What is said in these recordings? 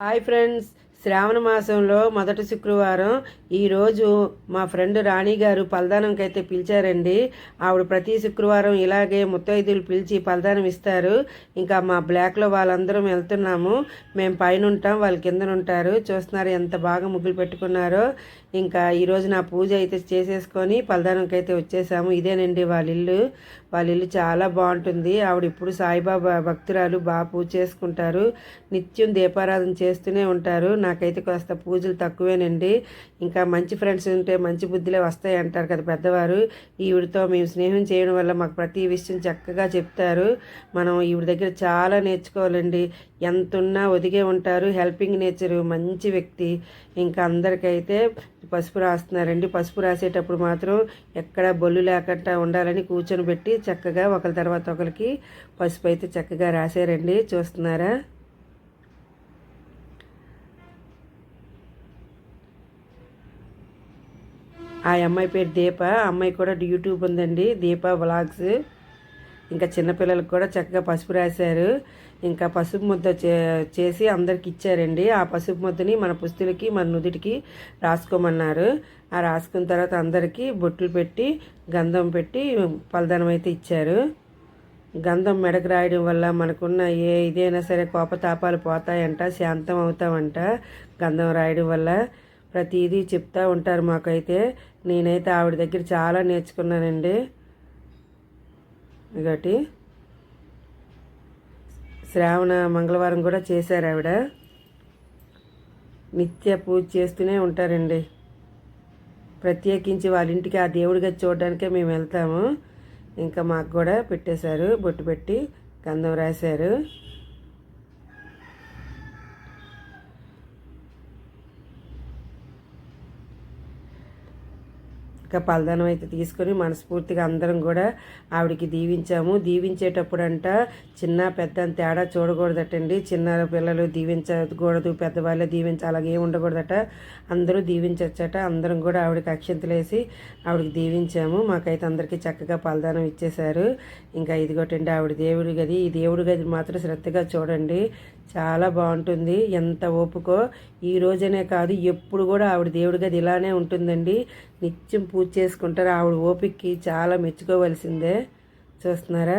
Hi friends శ్రావణ మాసంలో మొదటి శుక్రవారం ఈరోజు మా ఫ్రెండ్ రాణిగారు పలదానంకైతే పిలిచారండి. ఆవిడ ప్రతి శుక్రవారం ఇలాగే ముత్తైదులు పిలిచి పలదానం ఇస్తారు. ఇంకా మా బ్లాక్లో వాళ్ళందరం వెళ్తున్నాము. మేము పైన ఉంటాం వాళ్ళు కింద ఉంటారు చూస్తున్నారు ఎంత బాగా ముగ్గులు పెట్టుకున్నారో. ఇంకా ఈరోజు నా పూజ అయితే చేసేసుకొని పలదానంకైతే వచ్చేసాము. ఇదేనండి వాళ్ళ ఇల్లు. వాళ్ళ ఇల్లు చాలా బాగుంటుంది. ఆవిడ ఇప్పుడు సాయిబాబా భక్తురాలు బాగా పూజ చేసుకుంటారు. నిత్యం దీపారాధన చేస్తూనే ఉంటారు. నాకైతే కాస్త పూజలు తక్కువేనండి. ఇంకా మంచి ఫ్రెండ్స్ ఉంటే మంచి బుద్ధులే వస్తాయి అంటారు కదా పెద్దవారు. ఈవిడితో మేము స్నేహం చేయడం వల్ల మాకు ప్రతి విషయం చక్కగా చెప్తారు. మనం ఈవిడ దగ్గర చాలా నేర్చుకోవాలండి. ఎంత ఉన్నా ఒదిగే ఉంటారు. Helping nature. మంచి వ్యక్తి. ఇంకా అందరికైతే పసుపు రాస్తున్నారండి. పసుపు రాసేటప్పుడు మాత్రం ఎక్కడ బొల్లు లేకుండా ఉండాలని కూర్చొని పెట్టి చక్కగా ఒకరి తర్వాత ఒకరికి పసుపు అయితే చక్కగా రాశారండి. చూస్తున్నారా? ఆ అమ్మాయి పేరు దీప. ఆ అమ్మాయి కూడా యూట్యూబ్ ఉందండి. దీప వ్లాగ్స్. ఇంకా చిన్నపిల్లలకు కూడా చక్కగా పసుపు రాశారు. ఇంకా పసుపు ముద్ద చే చేసి అందరికి ఇచ్చారండి. ఆ పసుపు ముద్దని మన పుస్తులకి మన నుదుటికి రాసుకోమన్నారు. ఆ రాసుకున్న తర్వాత అందరికీ బొట్లు పెట్టి గంధం పెట్టి పలదనం అయితే ఇచ్చారు. గంధం మెడకు రాయడం వల్ల మనకున్న ఏ ఇదైనా సరే కోపతాపాలు పోతాయంట శాంతం అవుతామంట గంధం రాయడం వల్ల. ప్రతిదీ చెప్తూ ఉంటారు మాకైతే. నేనైతే ఆవిడ దగ్గర చాలా నేర్చుకున్నానండి. ఒకటి శ్రావణ మంగళవారం కూడా చేశారు ఆవిడ. నిత్య పూజ చేస్తూనే ఉంటారండి. ప్రత్యేకించి వాళ్ళ ఇంటికి ఆ దేవుడిగా చూడడానికే మేము వెళ్తాము. ఇంకా మాకు కూడా పెట్టేశారు బొట్టు పెట్టి గంధం రాశారు. ఇంకా పలదానం అయితే తీసుకొని మనస్ఫూర్తిగా అందరం కూడా ఆవిడకి దీవించాము. దీవించేటప్పుడు అంట చిన్న పెద్ద తేడా చూడకూడదటండి. చిన్న పిల్లలు దీవించకూడదు పెద్దవాళ్ళే దీవించ అలాగే ఉండకూడదట. అందరూ దీవించవచ్చట అందరం కూడా ఆవిడకి అక్షంతలేసి ఆవిడకి దీవించాము. మాకైతే అందరికీ చక్కగా పలదానం ఇచ్చేశారు. ఇంకా ఇదిగోటండి ఆవిడ దేవుడి గది. ఈ దేవుడి గది మాత్రం శ్రద్ధగా చూడండి. చాలా బాగుంటుంది. ఎంత ఓపుకో. ఈ రోజనే కాదు ఎప్పుడు కూడా ఆవిడ దేవుడి గది ఇలానే ఉంటుందండి. నిత్యం పూజ చేసుకుంటారు. ఆవిడ ఓపికకి చాలా మెచ్చుకోవలసిందే. చూస్తున్నారా?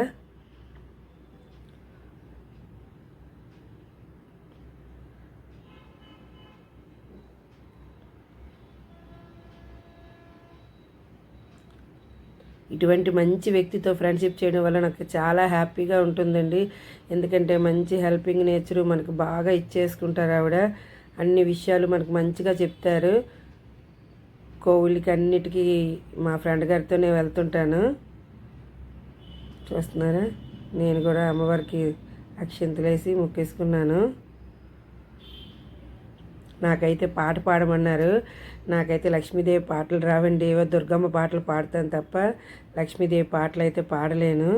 ఇటువంటి మంచి వ్యక్తితో ఫ్రెండ్షిప్ చేయడం వల్ల నాకు చాలా హ్యాపీగా ఉంటుందండి. ఎందుకంటే మంచి హెల్పింగ్ నేచరు మనకు బాగా ఇచ్చేసుకుంటారు ఆవిడ. అన్ని విషయాలు మనకు మంచిగా చెప్తారు. కోవిలికి అన్నిటికీ మా ఫ్రెండ్ గారితోనే వెళ్తుంటాను. చూస్తున్నారా? నేను కూడా అమ్మవారికి అక్షింతలేసి మొక్కేసుకున్నాను. నాకైతే పాట పాడమన్నారు. నాకైతే లక్ష్మీదేవి పాటలు రావండి. ఏవో దుర్గమ్మ పాటలు పాడతాను తప్ప లక్ష్మీదేవి పాటలు అయితే పాడలేను.